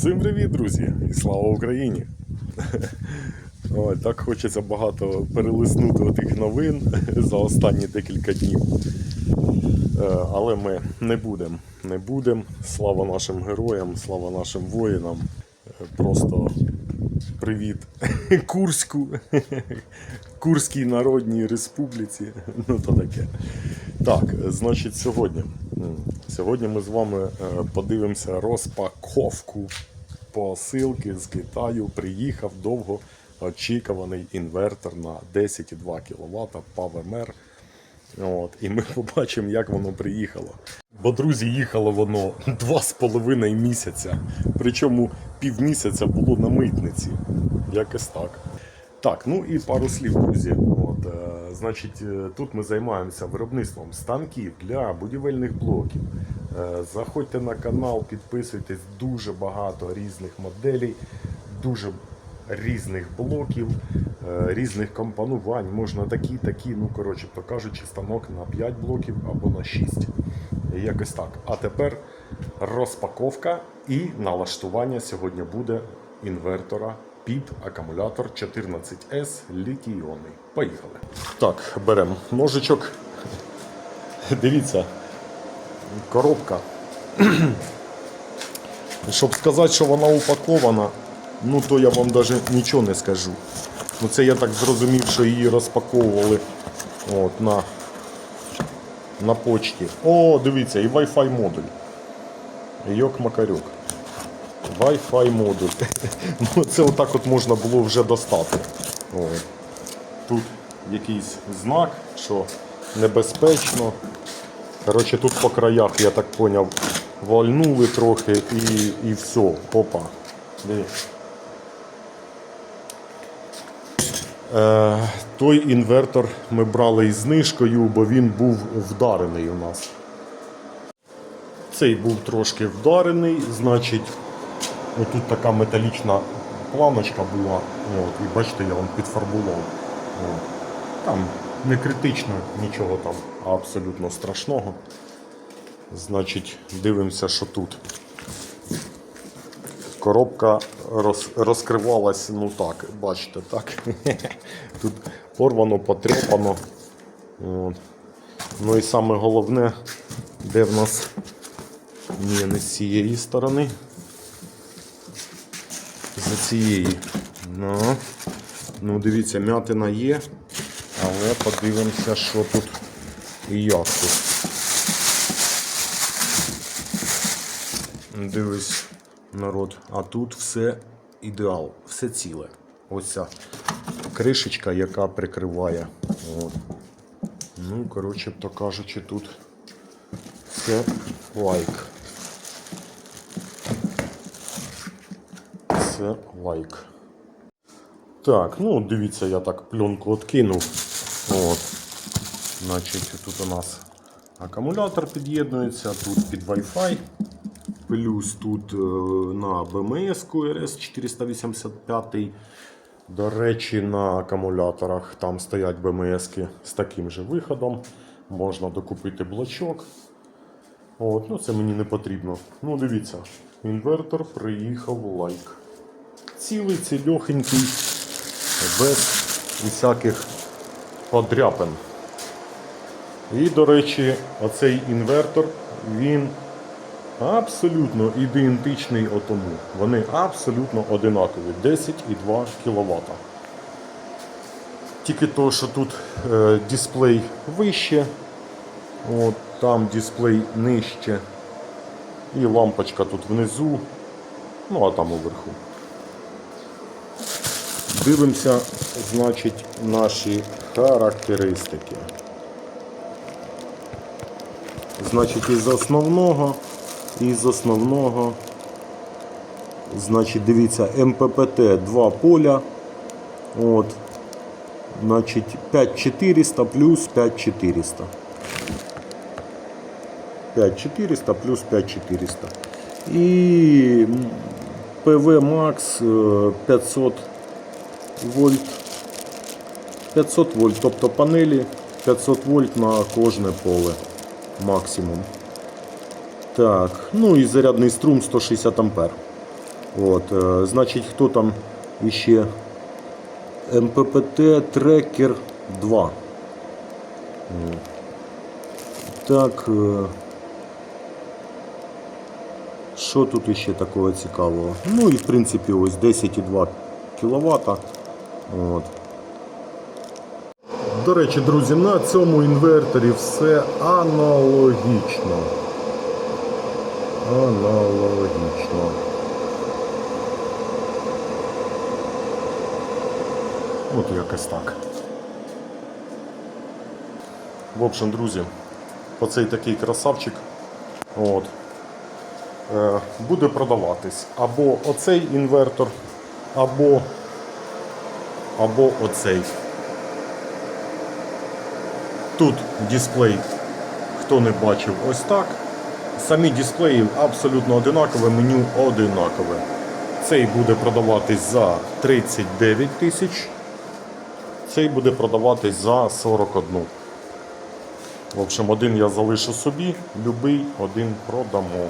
Всім привіт, друзі! І слава Україні! Ой, так хочеться багато перелиснути тих новин за останні декілька днів. Е, Але ми не будемо. Не будемо. Слава нашим героям, слава нашим воїнам. Е, Просто привіт Курську, Курській Народній Республіці. Ну то таке. Так, значить, сьогодні. Сьогодні ми з вами е, подивимося розпаковку посилки з Китаю. Приїхав довго очікуваний інвертор на 10,2 кВт PowerMer. От, і ми побачимо, як воно приїхало. Бо, друзі, їхало воно два з половиною місяця. Причому півмісяця було на митниці. Якось так. Так, ну і пару слів, друзі. От, е, значить, е, тут ми займаємося виробництвом станків для будівельних блоків. Е, заходьте на канал, підписуйтесь, дуже багато різних моделей, дуже різних блоків, е, різних компонувань. Можна такі, такі, ну коротше, то кажучи, станок на 5 блоків або на 6. Якось так. А тепер розпаковка і налаштування сьогодні буде інвертора під акумулятор 14S літій-іонний. Поїхали. Так, беремо ножичок. Дивіться, коробка. Щоб сказати, що вона упакована, ну то я вам навіть нічого не скажу. Ну це я так зрозумів, що її розпаковували от, на, на почті. О, дивіться, і Wi-Fi модуль. Йок Макарюк. Wi-Fi модуль. Ну, це отак от можна було вже достати. О. Тут якийсь знак, що небезпечно. Коротше, тут по краях, я так поняв, вальнули трохи і, і все. Опа. Е, той інвертор ми брали із знижкою, бо він був вдарений у нас. Цей був трошки вдарений, значить, отут така металічна планочка була. От, і бачите, я вам підфарбував. От. Там не критично, нічого там абсолютно страшного. Значить, дивимося, що тут. Коробка роз, розкривалась, ну так, бачите, так. Тут порвано, потрепано. От. Ну і саме головне, де в нас ні, не з цієї сторони. За цієї. Ну, дивіться, м'ятина є, але подивимося, що тут і як тут. Дивись, народ, а тут все ідеал, все ціле. Ось ця кришечка, яка прикриває. От. Ну, коротше, то кажучи, тут все лайк. Це лайк. Так, ну дивіться, я так пленку откинув. От. Значить, тут у нас акумулятор під'єднується, тут під Wi-Fi. Плюс тут е, на BMS RS 485. До речі, на акумуляторах там стоять BMS з таким же виходом. Можна докупити блочок. От, ну Це мені не потрібно. Ну, дивіться, інвертор приїхав лайк. Цілий, цільохенький, без усяких подряпин. І, до речі, оцей інвертор, він абсолютно ідентичний отому. Вони абсолютно одинакові. 10,2 кВт. Тільки то, що тут е, дисплей вище, от, там дисплей нижче. І лампочка тут внизу, ну а там уверху. Дивимося, значить, наші характеристики. Значить, із основного, із основного, значить, дивіться, МППТ 2 поля. От, значить, 5400 плюс 5400. 5400 плюс 5400. І ПВ Макс е, 500 вольт. 500 вольт, тобто панелі 500 вольт на кожне поле максимум. Так, ну і зарядний струм 160 ампер. От, е, значить, хто там іще МППТ Трекер 2. М. Так. е, Що тут іще такого цікавого? Ну і в принципі ось 10,2 кВт. От. До речі, друзі, на цьому інверторі все аналогічно. Аналогічно. От якось так. В общем, друзі, оцей такий красавчик от, е, буде продаватись або оцей інвертор, або, або оцей. Тут дисплей, хто не бачив, ось так. Самі дисплеї абсолютно одинакове, меню одинакове. Цей буде продаватись за 39 тисяч, цей буде продаватись за 41. В общем, один я залишу собі, любий один продамо.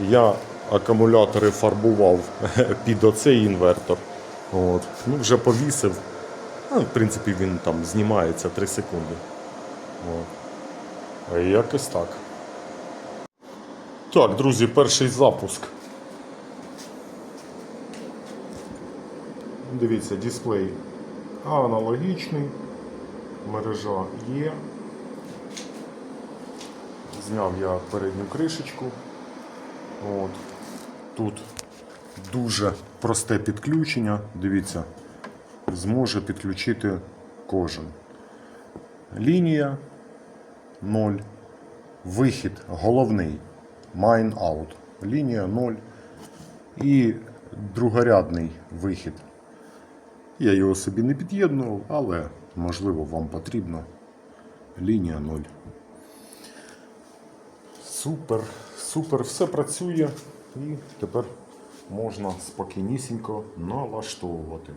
Я акумулятори фарбував під оцей інвертор. От. Ну, вже повісив. Ну, в принципі, він там знімається 3 секунди. От. А Якось так. Так, друзі, перший запуск. Дивіться, дисплей аналогічний, мережа є. Зняв я передню кришечку. От. Тут дуже просте підключення. Дивіться, зможе підключити кожен. Лінія 0. Вихід головний. Mine out. Лінія 0. І другорядний вихід. Я його собі не під'єднував, але можливо вам потрібно. Лінія 0. Супер, супер, все працює і тепер можна спокійнісінько налаштовувати.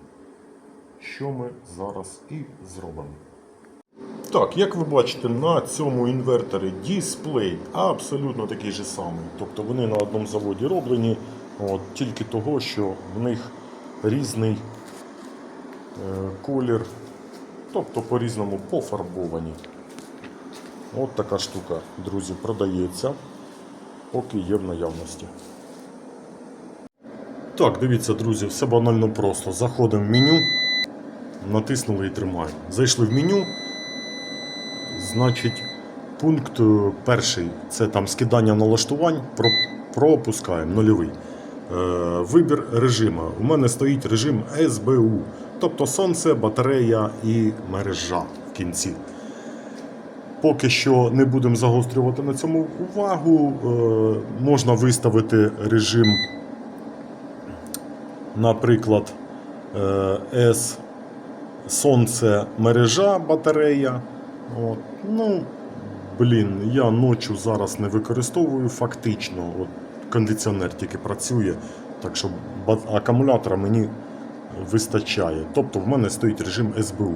Що ми зараз і зробимо. Так, як ви бачите, на цьому інверторі дисплей абсолютно такий же самий. Тобто вони на одному заводі роблені, от, тільки того, що в них різний е, колір, тобто по-різному пофарбовані. От така штука, друзі, продається, поки є в наявності. Так, дивіться, друзі, все банально просто. Заходимо в меню, натиснули і тримаємо. Зайшли в меню. Значить, пункт е, перший це там скидання налаштувань. Про, пропускаємо нульовий. Е, вибір режиму. У мене стоїть режим СБУ, тобто сонце, батарея і мережа в кінці. Поки що не будемо загострювати на цьому увагу. Е, можна виставити режим, наприклад, е, S сонце, мережа, батарея. От. Ну, блін, я ночі зараз не використовую фактично. От, кондиціонер тільки працює, так що акумулятора мені вистачає. Тобто в мене стоїть режим СБУ.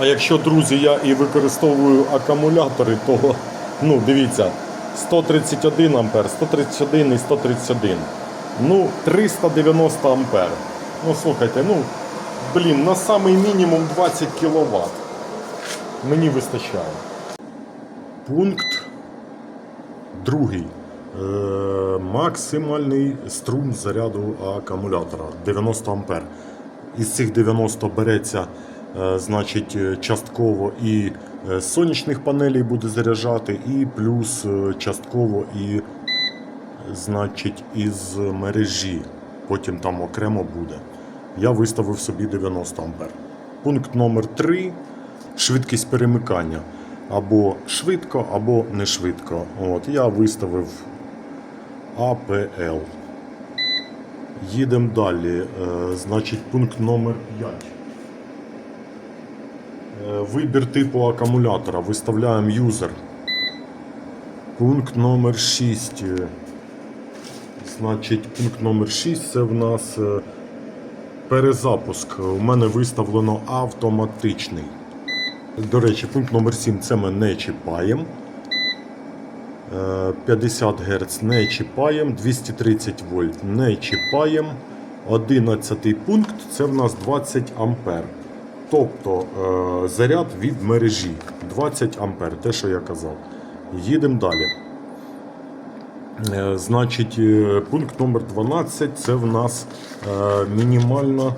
А якщо, друзі, я і використовую акумулятори, то ну, дивіться, 131 ампер, 131 і 131. Ну, 390 ампер. Ну, слухайте, ну, блін, на самий мінімум 20 кВт. Мені вистачає. Пункт другий. Е, максимальний струм заряду акумулятора 90 ампер. Із цих 90 береться е, значить, е, частково і е, сонячних панелей буде заряджати, і плюс е, частково і значить, із мережі. Потім там окремо буде. Я виставив собі 90 ампер. Пункт номер 3 швидкість перемикання. Або швидко, або не швидко. От, я виставив APL. Їдемо далі. Е, значить, пункт номер 5. Е, вибір типу акумулятора. Виставляємо user. Пункт номер 6. Е, Значить, пункт номер 6 це в нас е, перезапуск. У мене виставлено автоматичний. До речі, пункт номер 7 це ми не чіпаємо. Е, 50 Гц не чіпаємо, 230 вольт не чіпаємо. 11 пункт це в нас 20 ампер. Тобто е, заряд від мережі 20 ампер, те, що я казав. Їдемо далі. Е, Значить, е, пункт номер 12 це в нас е, мінімальна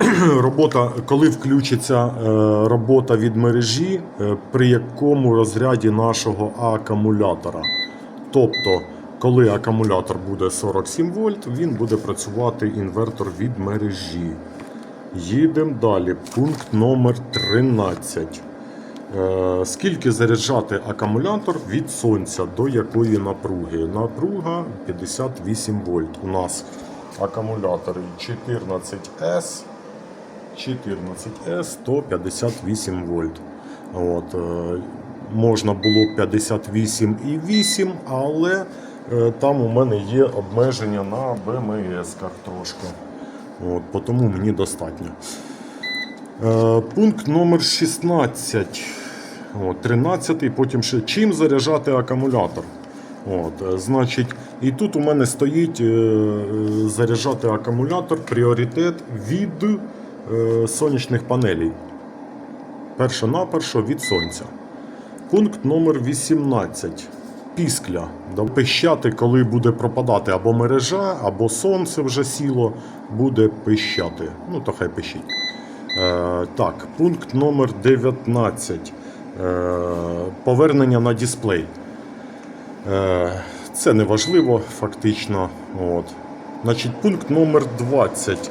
робота, коли включиться робота від мережі, при якому розряді нашого акумулятора. Тобто, коли акумулятор буде 47 вольт, він буде працювати інвертор від мережі. Їдемо далі. Пункт номер 13. Е, Скільки заряджати акумулятор від сонця до якої напруги? Напруга 58 вольт. У нас акумулятори 14S. 14S 158 вольт. От, е, можна було 58,8, але е, там у мене є обмеження на БМС-ках трошки. От, тому мені достатньо. Пункт номер 16. От, 13, потім ще чим заряджати акумулятор. От, е, значить, і тут у мене стоїть е, е, заряджати акумулятор пріоритет від е, сонячних панелей. Перше наперше від сонця. Пункт номер 18. Піскля. Пищати, коли буде пропадати або мережа, або сонце вже сіло, буде пищати. Ну, то хай пищить. Е, так, пункт номер 19. Е, повернення на дисплей. Е, це не важливо, фактично. От. Значить, пункт номер 20.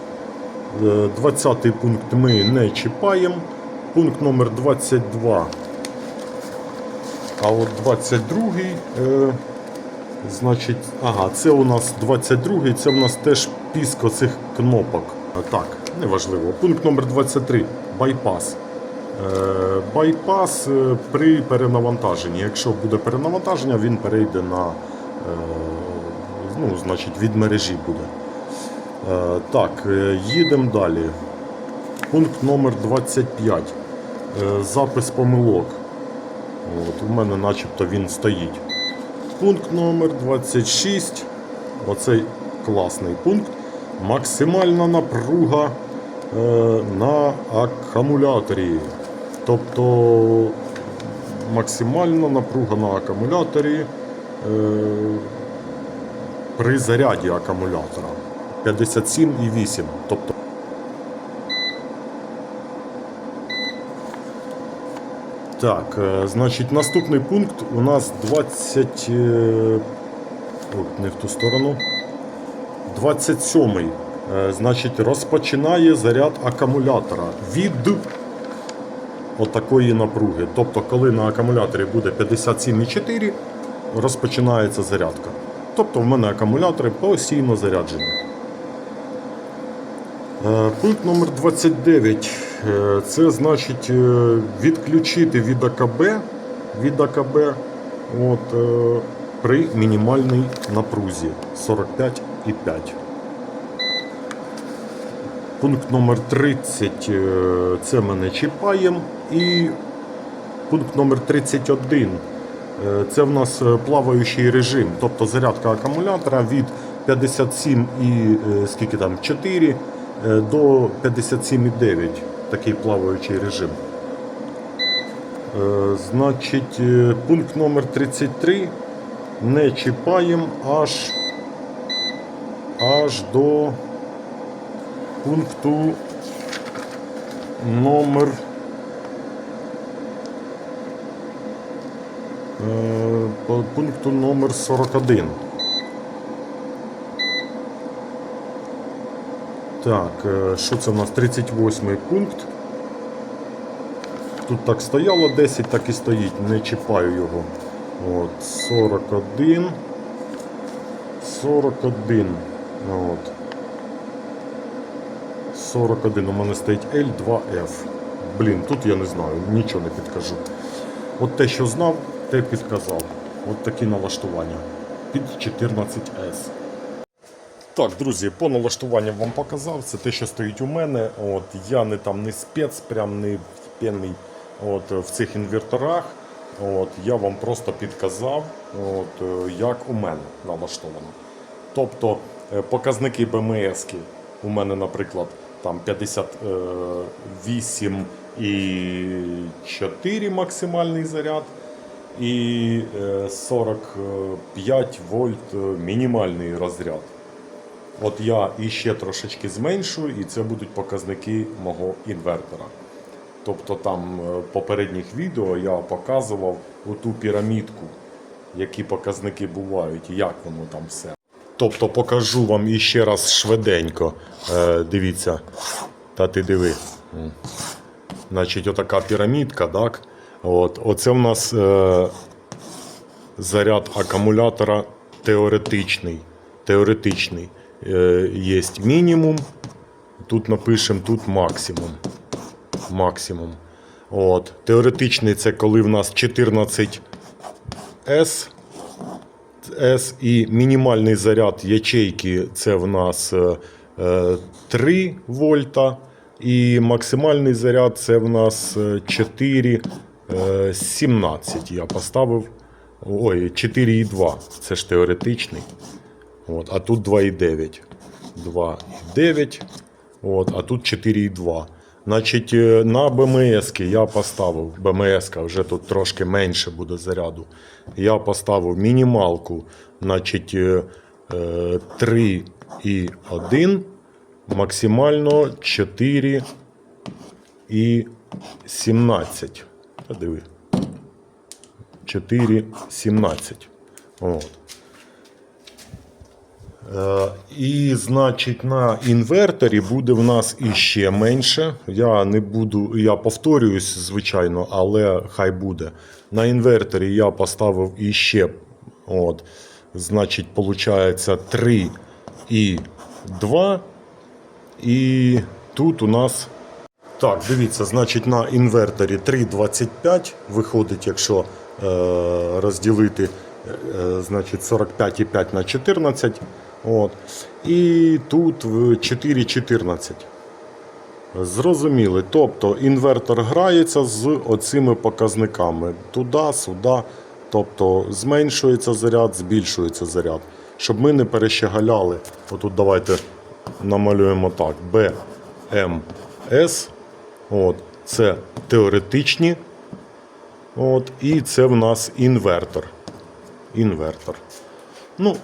Е, 20 пункт ми не чіпаємо. Пункт номер 22. А от 22, е, значить, ага, це у нас 22, це у нас теж піск оцих кнопок. Е, Так, неважливо. Пункт номер 23 байпас. Е, байпас е, при перенавантаженні. Якщо буде перенавантаження, він перейде на е, ну, значить, від мережі буде. Так, їдемо далі. Пункт номер 25. Е, запис помилок. От, у мене начебто він стоїть. Пункт номер 26. Оцей класний пункт. Максимальна напруга е, на акумуляторі. Тобто максимальна напруга на акумуляторі е, при заряді акумулятора 57,8. Тобто Так, е, значить, наступний пункт у нас 20. е, От, не в ту сторону. 27. Е, Значить, розпочинає заряд акумулятора від отакої напруги. Тобто, коли на акумуляторі буде 57,4, розпочинається зарядка. Тобто в мене акумулятори постійно заряджені. Е, Пункт номер 29. Е, Це значить е, відключити від АКБ, від АКБ от, при мінімальній напрузі 45,5. Пункт номер 30. е, Це ми не чіпаємо. І пункт номер 31. Е, Це в нас е, плаваючий режим, тобто зарядка акумулятора від 57 і е, скільки там 4 е, до 57,9. Такий плаваючий режим. Значить, пункт номер 33 не чіпаємо аж, аж до пункту номер по пункту номер 41. Так, е, що це у нас? 38 пункт. Тут так стояло 10, так і стоїть, не чіпаю його. От, 41. 41. От. 41. У мене стоїть L2F. Блін, тут я не знаю, нічого не підкажу. От те, що знав, те підказав. От такі налаштування. Під 14S. Так, друзі, по налаштуванням вам показав. Це те, що стоїть у мене. От, я не там не спец, прям не п'яний в цих інверторах. От, я вам просто підказав, от, е, як у мене налаштовано. Тобто е, показники БМС у мене, наприклад, там 58 і 4 максимальний заряд, і е, 45 вольт е, мінімальний розряд. От я іще трошечки зменшую, і це будуть показники мого інвертора. Тобто там е, в попередніх відео я показував оту пірамідку, які показники бувають, як воно там все. Тобто покажу вам іще раз швиденько. Е, дивіться, та ти диви. Значить, отака пірамідка, так? От, оце в нас е, заряд акумулятора теоретичний. Теоретичний. Е, є мінімум. Тут напишемо тут максимум. Максимум. От. Теоретичний це коли в нас 14 S. S і мінімальний заряд ячейки це в нас е, е, 3 вольта. І максимальний заряд це в нас е, 4 е, 17. Я поставив. Ой, 4,2. Це ж теоретичний. От, а тут 2,9. 2,9. От, а тут 4,2. Значить, е, на БМС я поставив, БМС вже тут трошки менше буде заряду. Я поставив мінімалку, значить, е, е, 3,1, максимально 4 і 17. Та диви. 4,17. От. Е, І, значить, на інверторі буде в нас іще менше. Я не буду, я повторююсь, звичайно, але хай буде. На інверторі я поставив іще, от, значить, виходить 3 і 2. І тут у нас. Так, дивіться, значить, на інверторі 3,25 виходить, якщо е, розділити е, значить 45,5 на 14. От. І тут 4,14. Зрозуміли. Тобто інвертор грається з оцими показниками. Туди, сюди. Тобто зменшується заряд, збільшується заряд. Щоб ми не перещегаляли. Отут давайте намалюємо так. BMS. От. Це теоретичні. От. І це в нас інвертор. Інвертор. Ну,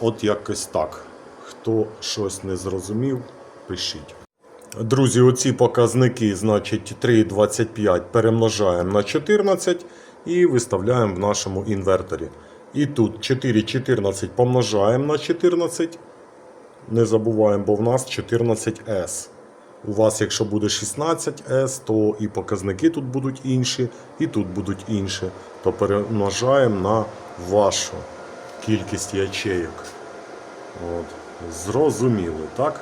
от якось так. Хто щось не зрозумів, пишіть. Друзі, оці показники, значить, 3,25 перемножаємо на 14 і виставляємо в нашому інверторі. І тут 4,14 помножаємо на 14. Не забуваємо, бо в нас 14S. У вас, якщо буде 16S, то і показники тут будуть інші, і тут будуть інші. То перемножаємо на вашу кількість ячейок. От. Зрозуміли, так?